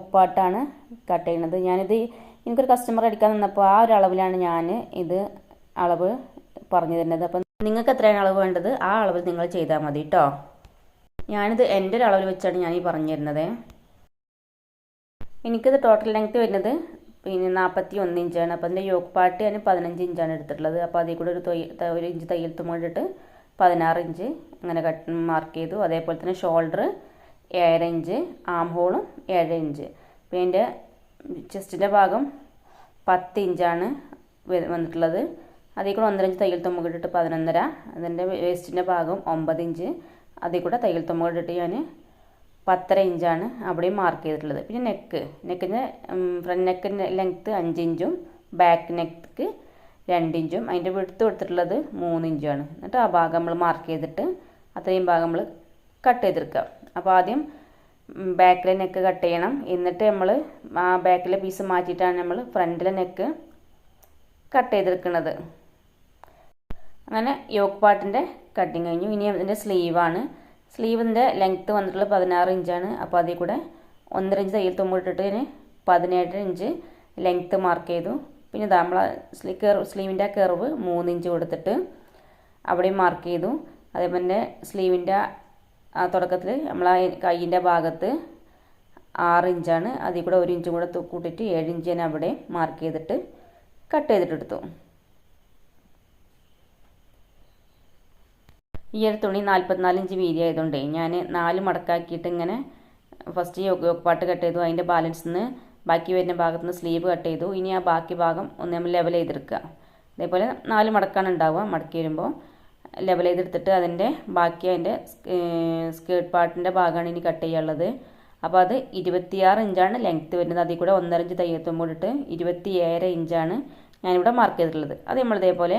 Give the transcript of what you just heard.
പാട്ടാണ് കട്ട് ചെയ്യുന്നത് ഞാനിത് എനിക്കൊരു കസ്റ്റമർ അടിക്കാൻ നിന്നപ്പോൾ ആ ഒരു അളവിലാണ് ഞാൻ ഇത് അളവ് പറഞ്ഞു തരുന്നത്. അപ്പം നിങ്ങൾക്ക് എത്രയാണ് അളവ് വേണ്ടത്? ആ അളവിൽ നിങ്ങൾ ചെയ്താൽ മതി കേട്ടോ ഞാനിത് എന്റെ ഒരു അളവിൽ വെച്ചാണ് ഞാൻ ഈ പറഞ്ഞു തരുന്നത്. എനിക്കിത് ടോട്ടൽ ലെങ്ത് വരുന്നത് പിന്നെ നാൽപ്പത്തി ഒന്ന് ഇഞ്ചാണ് അപ്പോൾ അതിന്റെ യോക്ക് പാട്ട് ഞാൻ പതിനഞ്ച് ഇഞ്ചാണ് എടുത്തിട്ടുള്ളത്. അപ്പോൾ അതിൽ കൂടെ ഒരു ഒരു ഇഞ്ച് തയ്യൽ തുമ്മിട്ട് പതിനാറ് ഇഞ്ച് അങ്ങനെ കട്ട് മാർക്ക് ചെയ്തു. അതേപോലെ തന്നെ ഷോൾഡർ ഏഴര ഇഞ്ച് ആം ഹോളും ഏഴര ഇഞ്ച്. പിന്നെ എന്റെ ചെസ്റ്റിന്റെ ഭാഗം പത്ത് ഇഞ്ചാണ് വന്നിട്ടുള്ളത്. അതിൽ കൂടെ ഒന്നര ഇഞ്ച് തയ്യൽ തുമ്പ് ഇട്ടിട്ട് പതിനൊന്നര. അതിന്റെ വേസ്റ്റിന്റെ ഭാഗം ഒമ്പത് ഇഞ്ച്. അതിൽ കൂടെ തയ്യൽ തുമ്പ് ഇട്ടിട്ട് ഞാൻ പത്തര ഇഞ്ചാണ് അവിടെയും മാർക്ക് ചെയ്തിട്ടുള്ളത്. പിന്നെ നെക്ക് നെക്കിന്റെ ഫ്രണ്ട് നെക്കിന്റെ ലെങ്ത്ത് അഞ്ച് ഇഞ്ചും ബാക്ക് നെക്ക് രണ്ട് ഇഞ്ചും. അതിന്റെ വിടുത്ത് കൊടുത്തിട്ടുള്ളത് മൂന്ന് ഇഞ്ചുമാണ്. എന്നിട്ട് ആ ഭാഗം നമ്മൾ മാർക്ക് ചെയ്തിട്ട് അത്രയും ഭാഗം നമ്മൾ കട്ട് ചെയ്തെടുക്കുക. അപ്പോൾ ആദ്യം ബാക്കിലെ നെക്ക് കട്ട് ചെയ്യണം. എന്നിട്ട് നമ്മൾ ആ ബാക്കിലെ പീസ് മാറ്റിയിട്ടാണ് നമ്മൾ ഫ്രണ്ടിലെ നെക്ക് കട്ട് ചെയ്തെടുക്കുന്നത്. അങ്ങനെ യോക്ക് പാട്ടിന്റെ കട്ടിങ് കഴിഞ്ഞു. ഇനി അതിന്റെ സ്ലീവാണ് സ്ലീവിന്റെ ലെങ്ത്ത് വന്നിട്ടുള്ളത് പതിനാറ് ഇഞ്ചാണ് അപ്പോൾ അതിൽ കൂടെ ഒന്നര ഇഞ്ച് തയ്യൽ തുമ്പിട്ടിട്ട് ഇതിന് പതിനേഴ് ഇഞ്ച് ലെങ്ത്ത് മാർക്ക് ചെയ്തു. പിന്നെ നമ്മൾ സ്ലീ കെർവ് സ്ലീവിന്റെ കെർവ് മൂന്ന് ഇഞ്ച് കൊടുത്തിട്ട് അവിടെയും മാർക്ക് ചെയ്തു. അതേപോലെ സ്ലീവിന്റെ തുടക്കത്തിൽ നമ്മൾ ആ കൈയിന്റെ ഭാഗത്ത് ആറ് ഇഞ്ചാണ്. അതിൽ കൂടെ ഒരു ഇഞ്ചും കൂടെ കൂട്ടിയിട്ട് ഏഴ് ഇഞ്ച് ഞാൻ അവിടെ മാർക്ക് ചെയ്തിട്ട് കട്ട് ചെയ്തിട്ടെടുത്തു ഈ ഒരു തുണി നാൽപ്പത്തിനാല് ഇഞ്ച് വീതി ആയതുകൊണ്ട് ഞാൻ നാല് മടക്കാക്കിയിട്ട് ഇങ്ങനെ ഫസ്റ്റ് യോഗപ്പാട്ട് കട്ട് ചെയ്തു. അതിന്റെ ബാലൻസിൽ നിന്ന് ബാക്കി വരുന്ന ഭാഗത്ത് നിന്ന് സ്ലീവ് കട്ട് ചെയ്തു. ഇനി ആ ബാക്കി ഭാഗം ഒന്ന് നമ്മൾ ലെവൽ ചെയ്തെടുക്കുക. അതേപോലെ നാല് മടക്കാണ് ഉണ്ടാവുക. മടക്കി വരുമ്പോൾ ലെവൽ ചെയ്തെടുത്തിട്ട് അതിന്റെ ബാക്കി അതിന്റെ സ്കേർട്ട് പാർട്ടിന്റെ ഭാഗമാണ് ഇനി കട്ട് ചെയ്യാനുള്ളത്. അപ്പോൾ അത് ഇരുപത്തിയാറ് ഇഞ്ചാണ് ലെങ്ത്ത് വരുന്നത്. അതിൽ കൂടെ ഒന്നര ഇഞ്ച് തയ്യത്തുമ്പോൾ ഇട്ട് ഇരുപത്തി ഏഴര ഇഞ്ചാണ് ഞാനിവിടെ മാർക്ക് ചെയ്തിട്ടുള്ളത്. അത് നമ്മൾ ഇതേപോലെ